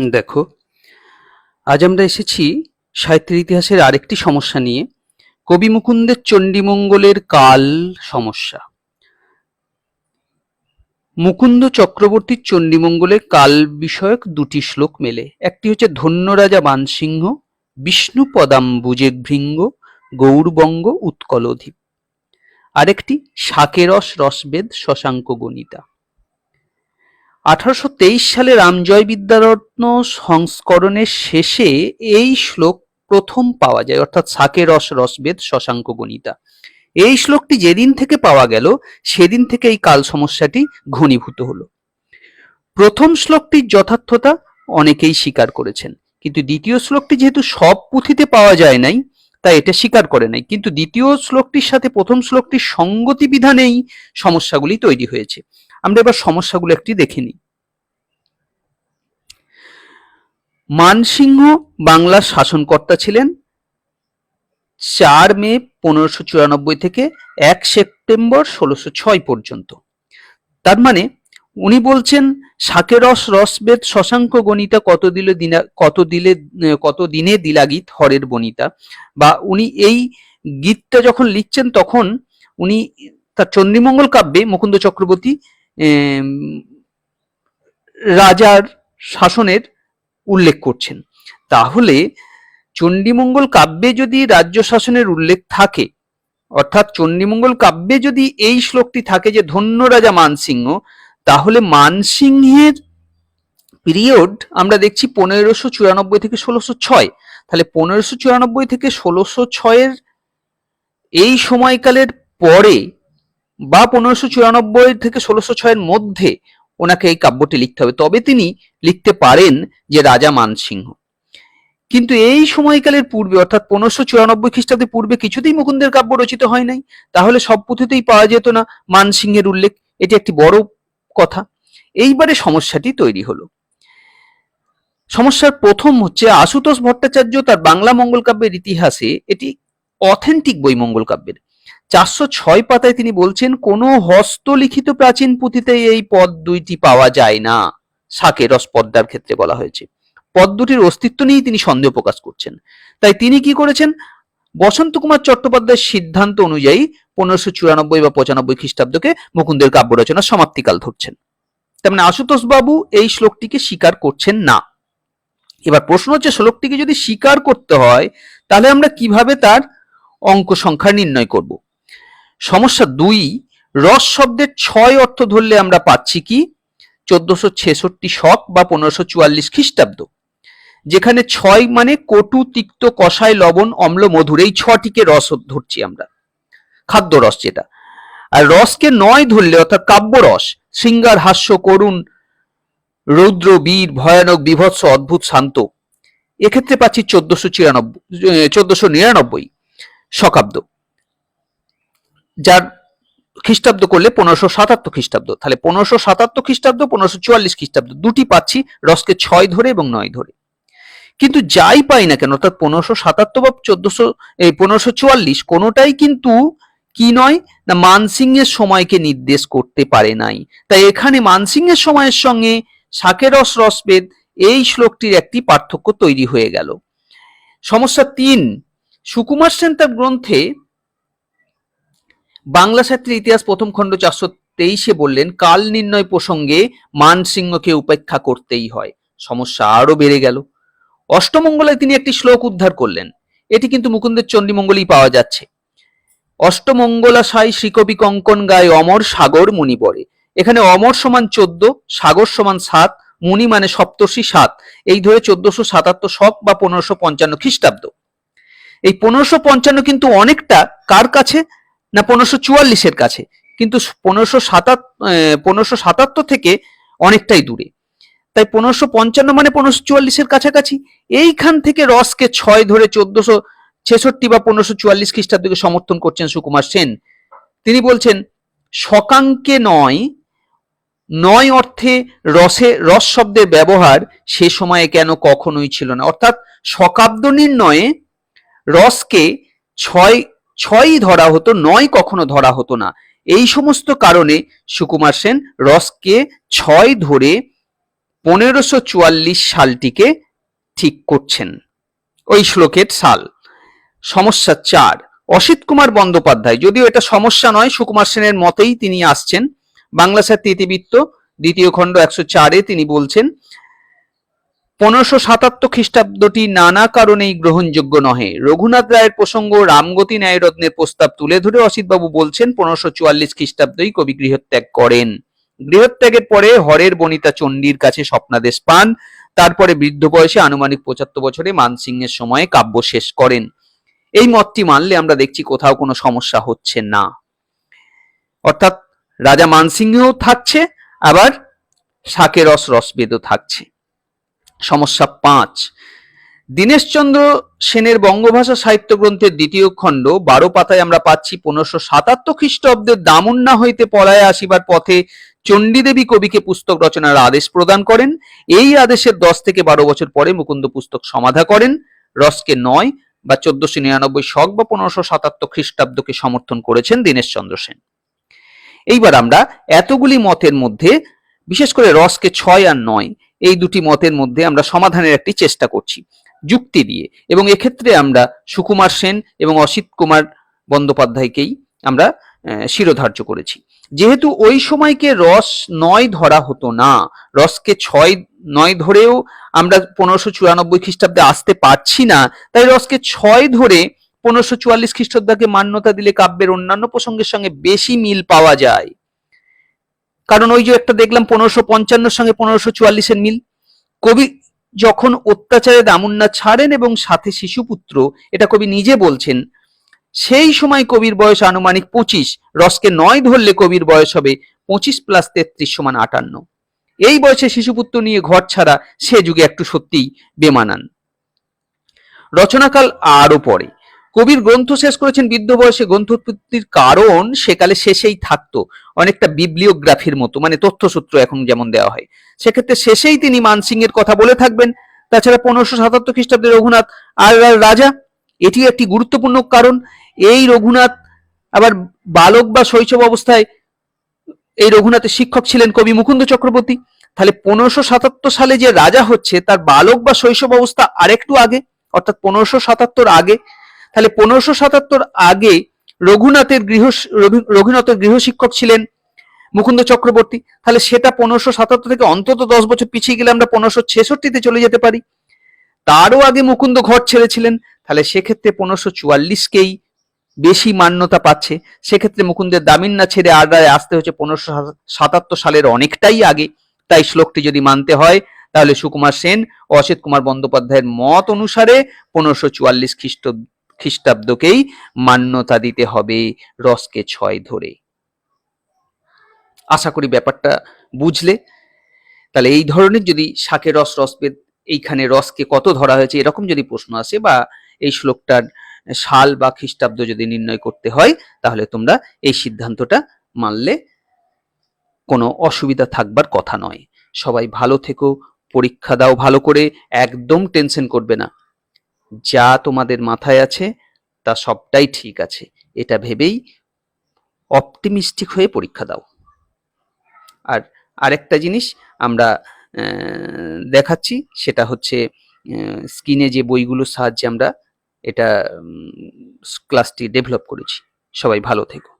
দেখো, আজ আমরা এসেছি সাহিত্যের ইতিহাসের আরেকটি সমস্যা নিয়ে। কবি মুকুন্দের চণ্ডীমঙ্গলের কাল সমস্যা। মুকুন্দ চক্রবর্তীর চণ্ডীমঙ্গলে কাল বিষয়ক দুটি শ্লোক মেলে। একটি হচ্ছে, ধন্য রাজা মানসিংহ, বিষ্ণু পদাম্বুজে ভৃঙ্গ, গৌরবঙ্গ উৎকলধীপ। আরেকটি, শাকেরস রসবেদ শশাঙ্ক গণিতা। আঠারোশো তেইশ সালে রামজয় বিদ্যারত্ন সংস্করণের শেষে এই শ্লোক প্রথম পাওয়া যায়, অর্থাৎ সাকে রস, রসবেদ, শশাঙ্ক গণিতা এই শ্লোকটি যেদিন থেকে পাওয়া গেল, সেদিন থেকে এই কাল সমস্যাটি ঘনীভূত হলো। প্রথম শ্লোকটির যথার্থতা অনেকেই স্বীকার করেছেন, কিন্তু দ্বিতীয় শ্লোকটি যেহেতু সব পুঁথিতে পাওয়া যায় নাই, তাই এটা স্বীকার করে নাই। কিন্তু দ্বিতীয় শ্লোকটির সাথে প্রথম শ্লোকটির সঙ্গতি বিধানেই সমস্যাগুলি তৈরি হয়েছে। আমরা এবার সমস্যাগুলো একটি দেখে নিই। মানসিংহ বাংলার শাসনকর্তা ছিলেন চার মে পনেরোশো চুরানব্বই থেকে এক সেপ্টেম্বর ষোলোশো ছয় পর্যন্ত। তার মানে উনি বলছেন শাকেরস রসবেদ শশাঙ্ক গণিতা কত দিলে দিনা, কত দিলে, কত দিনে দিলা গীত হরের বনিতা বা উনি এই গীতটা যখন লিখছেন তখন উনি তার চন্দ্রীমঙ্গল কাব্যে মুকুন্দ চক্রবর্তী রাজার শাসনের উল্লেখ করছেন। তাহলে চণ্ডীমঙ্গল কাব্যে যদি রাজ্য শাসনের উল্লেখ থাকে, অর্থাৎ চণ্ডীমঙ্গল কাব্যে যদি এই শ্লোকটি থাকে যে, ধন্য রাজা মানসিংহ তাহলে মানসিংহের পিরিয়ড আমরা দেখছি পনেরোশো চুরানব্বই থেকে ষোলোশো ছয়। তাহলে পনেরোশো চুরানব্বই থেকে ষোলোশো ছয়ের এই সময়কালের পরে বা পনেরোশো চুরানব্বই থেকে ষোলোশো ছয়ের মধ্যে ওনাকে এই কাব্যটি লিখতে হবে। তবে তিনি লিখতে পারেন যে রাজা মানসিংহ। কিন্তু এই সময়কালের পূর্বে, অর্থাৎ পনেরোশো চুরানব্বই খ্রিস্টাব্দের পূর্বে কিছুতেই মুকুন্দের কাব্য রচিত হয় নাই। তাহলে সব পুঁথিতেই পাওয়া যেত না মানসিংহের উল্লেখ। এটি একটি বড় কথা। এইবারে সমস্যাটি তৈরি হলো। সমস্যার প্রথম হচ্ছে আশুতোষ ভট্টাচার্য তার বাংলা মঙ্গল কাব্যের ইতিহাসে এটি অথেন্টিক বই মঙ্গল কাব্যের। চারশো ছয় পাতায় তিনি বলছেন, কোনো হস্তলিখিত প্রাচীন পুঁথিতে এই পদ দুইটি পাওয়া যায় না। শাকে রস পদ্মার ক্ষেত্রে বলা হয়েছে। পদ দুটির অস্তিত্ব নিয়েই তিনি সন্দেহ প্রকাশ করছেন। তাই তিনি কি করেছেন? বসন্ত কুমার চট্টোপাধ্যায়ের সিদ্ধান্ত অনুযায়ী পনেরোশো চুরানব্বই বা পঁচানব্বই খ্রিস্টাব্দকে মুকুন্দের কাব্য রচনা সমাপ্তিকাল ধরছেন। তার মানে আশুতোষ বাবু এই শ্লোকটিকে স্বীকার করছেন না। এবার প্রশ্ন হচ্ছে, শ্লোকটিকে যদি স্বীকার করতে হয়, তাহলে আমরা কীভাবে তার অঙ্ক সংখ্যা নির্ণয় করব? সমস্যা দুই, রস শব্দের ছয় অর্থ ধরলে আমরা পাচ্ছি কি? চোদ্দশো ছেষট্টি শক বা পনেরোশো চুয়াল্লিশ খ্রিস্টাব্দ। যেখানে ছয় মানে কটু, তিক্ত কষায় লবণ, অম্ল, মধুর এই ছটিকে রস ধরছি আমরা। খাদ্য রস যেটা। আর রসকে নয় ধরলে অর্থাৎ কাব্য রস, শৃঙ্গার, হাস্য, করুণ, রৌদ্র, বীর, ভয়ানক, বিভৎস, অদ্ভুত, শান্ত। এক্ষেত্রে পাচ্ছি চোদ্দশো চিরানব্বই, চোদ্দশো নিরানব্বই শকাব্দ। যার খ্রিস্টাব্দ করলে পনেরোশো সাতাত্তর খ্রিস্টাব্দ। তাহলে পনেরোশো সাতাত্তর খ্রিস্টাব্দ, পনেরোশো চুয়াল্লিশ খ্রিস্টাব্দ দুটি পাচ্ছি রসকে ছয় ধরে এবং নয় ধরে। কিন্তু যাই পাই না কেন, অর্থাৎ পনেরোশো সাতাত্তর বা চোদ্দশো, এই পনেরোশো চুয়াল্লিশ কোনোটাই কিন্তু কি নয় না মানসিংহের সময়কে নির্দেশ করতে পারে নাই। তাই এখানে মানসিংহের সময়ের সঙ্গে শাকেরস রসবেদ এই শ্লোকটির একটি পার্থক্য তৈরি হয়ে গেল। সমস্যা তিন, সুকুমার সেন তার গ্রন্থে বাংলা সাহিত্যের ইতিহাস প্রথম খণ্ড চারশো তেইশে বললেন, কাল নির্ণয় প্রসঙ্গে মানসিংহকে উপেক্ষা করতেই হয়। সমস্যা আরও বেড়ে গেল। অষ্টমঙ্গলায় তিনি একটি শ্লোক উদ্ধার করলেন। এটি কিন্তু মুকুন্দের চণ্ডীমঙ্গলেই পাওয়া যাচ্ছে। অষ্টমঙ্গলা সাই শ্রীকবি কঙ্কন গায়ে অমর সাগর মুনি পড়ে। এখানে অমর সমান চোদ্দ, সাগর সমান সাত, মুনি মানে সপ্তর্ষি সাত। এই ধরে চোদ্দশো সাতাত্তর শক বা পনেরোশো পঞ্চান্ন খ্রিস্টাব্দ। এই পনেরোশো পঞ্চান্ন কিন্তু অনেকটা কার কাছে? না পনেরোশো চুয়াল্লিশের কাছে, কিন্তু পনেরোশো সাতাত পনেরোশো সাতাত্তর থেকে অনেকটাই দূরে। তাই পনেরোশো পঞ্চান্ন মানে পনেরোশো চুয়াল্লিশের কাছাকাছি। এইখান থেকে রসকে ছয় ধরে চোদ্দশো ছেষট্টি বা পনেরোশো চুয়াল্লিশ খ্রিস্টাব্দকে সমর্থন করছেন সুকুমার সেন। তিনি বলছেন, শকাঙ্কে নয় নয় অর্থে রসে, রস শব্দের ব্যবহার সে সময়ে কেন কখনোই ছিল না। অর্থাৎ শকাব্দ নির্ণয়ে রসকে ছয় ছয়ই ধরা হতো, নয় কখনো ধরা হতো না। এই সমস্ত কারণে সুকুমার সেন রসকে ছয় ধরে পনেরোশো চুয়াল্লিশ সালটিকে ঠিক করছেন। ওই শ্লোকের সাল। সমস্যা চার। অসিত কুমার বন্দ্যোপাধ্যায়, যদিও এটা সমস্যা নয়, সুকুমার সেনের মতেই তিনি আসছেন। বাংলা সাহিত্য ইতিবৃত্ত দ্বিতীয় খণ্ড একশো চারে তিনি বলছেন পনেরোশো সাতাত্তর খ্রিস্টাব্দটি নানা কারণেই গ্রহণযোগ্য নহে। রঘুনাথ রায়ের প্রসঙ্গ রামগতি ন্যায়রত্নের প্রস্তাব তুলে ধরে অসিতবাবু বলছেন, পনেরোশো চুয়াল্লিশ খ্রিস্টাব্দই কবি গৃহত্যাগ করেন। গৃহত্যাগের পরে হরের বনিতা চণ্ডীর কাছে স্বপ্নাদেশ পান। তারপরে বৃদ্ধ বয়সে আনুমানিক পঁচাত্তর বছরে মানসিংহের সময়ে কাব্য শেষ করেন। এই মতটি মানলে আমরা দেখছি কোথাও কোনো সমস্যা হচ্ছে না। অর্থাৎ রাজা মানসিংহও থাকছে, আবার শাকের রস রসবেদও থাকছে। সমস্যা পাঁচ। দীনেশচন্দ্র সেনের বঙ্গভাষা সাহিত্য গ্রন্থের দ্বিতীয় খণ্ড, বারো পাতায় আমরা পাচ্ছি পনেরোশো সাতাত্তর খ্রিস্টাব্দের দামুন্না হইতে পলায় আসিবার পথে চণ্ডীদেবী কবিকে পুস্তক রচনার আদেশ প্রদান করেন। এই আদেশের দশ থেকে বারো বছর পরে মুকুন্দ পুস্তক সমাধা করেন। রসকে নয় বা চোদ্দশো নিরানব্বই শক বা পনেরোশো সাতাত্তর খ্রিস্টাব্দকে সমর্থন করেছেন দীনেশচন্দ্র সেন। এইবার আমরা এতগুলি মতের মধ্যে বিশেষ করে রসকে ছয় আর নয়, এই দুটি মতের মধ্যে আমরা সমাধানের একটি চেষ্টা করছি। যুক্তি দিয়ে। এবং এক্ষেত্রে আমরা সুকুমার সেন এবং অসিত কুমার বন্দ্যোপাধ্যায়কেই আমরা শিরোধার্য করেছি। যেহেতু ওই সময়কে রস নয় ধরা হতো না, রসকে ছয় নয় ধরেও আমরা পনেরোশো চুরানব্বই খ্রিস্টাব্দে আসতে পারছি না, তাই রসকে ছয় ধরে পনেরোশো চুয়াল্লিশ খ্রিস্টাব্দকে মান্যতা দিলে কাব্যের অন্যান্য প্রসঙ্গের সঙ্গে বেশি মিল পাওয়া যায়। কারণ ওই যে একটা দেখলাম পনেরোশো পঞ্চান্নর সঙ্গে পনেরোশো চুয়াল্লিশের মিল। কবি যখন অত্যাচারে দামুন্না ছাড়েন এবং সাথে শিশুপুত্র, এটা কবি নিজে বলছেন, সেই সময় কবির বয়স আনুমানিক পঁচিশ, রসকে নয় ধরলে কবির বয়স হবে পঁচিশ প্লাস তেত্রিশ সমান আটান্ন। এই বয়সে শিশুপুত্র নিয়ে ঘর ছাড়া সে যুগে একটু সত্যিই বেমানান। রচনাকাল আরও পরে। কবির গ্রন্থ শেষ করেছেন বৃদ্ধ বয়সে। গ্রন্থ উৎপত্তির কারণ সেকালে শেষেই থাকতো। অনেকটা বিবলিওগ্রাফির মতো মানে তথ্যসূত্র এখন যেমন দেওয়া হয়। সেক্ষেত্রে শেষেই তিনি মানসিংহের কথা বলে থাকবেন। তাছাড়া পনেরোশো সাতাত্তর খ্রিস্টাব্দে রঘুনাথ আর রাজা এটি একটি গুরুত্বপূর্ণ কারণ। এই রঘুনাথ আবার বালক বা শৈশব অবস্থায় এই রঘুনাথের শিক্ষক ছিলেন কবি মুকুন্দ চক্রবর্তী। তাহলে পনেরোশো সাতাত্তর সালে যে রাজা হচ্ছে, তার বালক বা শৈশব অবস্থা আরেকটু আগে, অর্থাৎ পনেরোশো সাতাত্তর আগে তাহলে পনেরোশো সাতাত্তর আগে রঘুনাথের গৃহ রঘু- রঘুনাথের গৃহশিক্ষক ছিলেন মুকুন্দ চক্রবর্তী। তাহলে সেটা পনেরোশো সাতাত্তর থেকে অন্তত দশ বছর পিছিয়ে গেলে আমরা পনেরোশো ছেষট্টিতে চলে যেতে পারি। তারও আগে মুকুন্দ ঘর ছেড়েছিলেন। তাহলে সেক্ষেত্রে পনেরোশো চুয়াল্লিশকেই বেশি মান্যতা পাচ্ছে। সেক্ষেত্রে মুকুন্দের দামিন না ছেড়ে আড্ডায় আসতে হচ্ছে পনেরোশো সাতাত্তর সালের অনেকটাই আগে। তাই শ্লোকটি যদি মানতে হয়, তাহলে সুকুমার সেন অসিত কুমার বন্দ্যোপাধ্যায়ের মত অনুসারে পনেরোশো চুয়াল্লিশ খ্রিস্ট খ্রিস্টাব্দকেই মান্যতা দিতে হবে রসকে ছয় ধরে। আশা করি ব্যাপারটা বুঝলে। তাহলে এই ধরনের যদি শাকের রস রসভেদ এইখানে রসকে কত ধরা হয়েছে এরকম যদি প্রশ্ন আসে বা এই শ্লোকটার সাল বা খ্রিস্টাব্দ যদি নির্ণয় করতে হয়, তাহলে তোমরা এই সিদ্ধান্তটা মানলে কোনো অসুবিধা থাকবার কথা নয়। সবাই ভালো থেকো, পরীক্ষা দাও ভালো করে, একদম টেনশন করবে না। যা তোমাদের মাথায় আছে, তা সবটাই ঠিক আছে। এটা ভেবেই অপটিমিস্টিক হয়ে পরীক্ষা দাও। আর আরেকটা জিনিস আমরা দেখাচ্ছি, সেটা হচ্ছে স্ক্রিনে যে বইগুলোর সাহায্যে আমরা এটা ক্লাসটি ডেভেলপ করেছি। সবাই ভালো থেকো।